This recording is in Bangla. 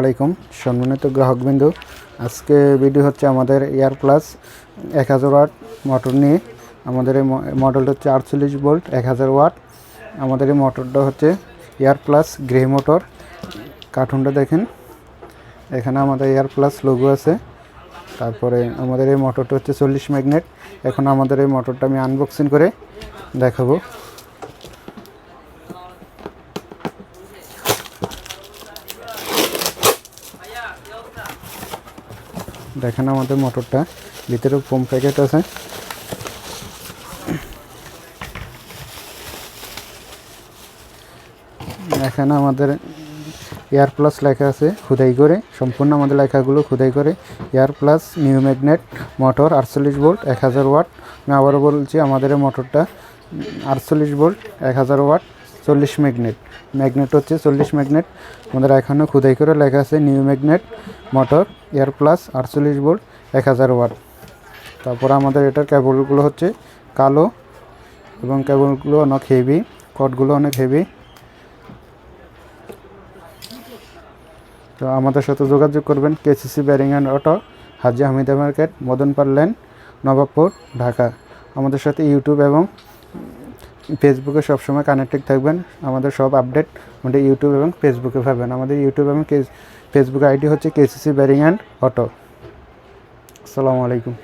আলাইকুম, সম্মানিত গ্রাহকবৃন্দু। আজকে ভিডিও হচ্ছে আমাদের এয়ার প্লাস এক হাজার ওয়াট মোটর নিয়ে। আমাদের এই মডেলটা হচ্ছে আটচল্লিশ ভোল্ট এক হাজার ওয়াট। আমাদের এই মোটরটা হচ্ছে এয়ার প্লাস গ্রে মোটর কার্টুনটা দেখেন। এখানে আমাদের এয়ার প্লাস লোগো আছে। তারপরে আমাদের এই মোটরটা হচ্ছে চল্লিশ ম্যাগনেট এখন আমাদের এই মোটরটা আমি আনবক্সিং করে দেখাবো। দেখেন আমাদের মোটরটা। ভিতরে ফোম প্যাকেট আছে। এখানে আমাদের এয়ার প্লাস লেখা আছে, খুদাই করে। সম্পূর্ণ আমাদের লেখাগুলো খুদাই করে। Air plus new magnet motor আটচল্লিশ ভোল্ট এক হাজার ওয়াট আমি আবারও বলছি, আমাদের মোটরটা আটচল্লিশ ভোল্ট এক হাজার ওয়াট চল্লিশ ম্যাগনেট। ম্যাগনেট হচ্ছে চল্লিশ ম্যাগনেট। আমাদের এখানে খুদাই করে লেখা আছে new magnet, motor, air plus, আটচল্লিশ ভোল্ট, এক হাজার ওয়াট। তারপর আমাদের এটার কেবলগুলো হচ্ছে কালো এবং কেবলগুলো অনেক হেভি কটগুলো অনেক হেভি তো আমাদের সাথে যোগাযোগ করবেন KCC bearing and auto, Haji Hamida market Madanpal lane, Nawabpur, Dhaka. আমাদের সাথে ইউটিউব এবং ফেসবুকে সবসময় কানেক্টেড থাকবেন। আমাদের সব আপডেট আমাদের ইউটিউব এবং ফেসবুকে পাবেন। আমাদের ইউটিউব এবং ফেসবুক আইডি হচ্ছে কেসিসি ব্যারিং অ্যান্ড অটো আসসালামু আলাইকুম।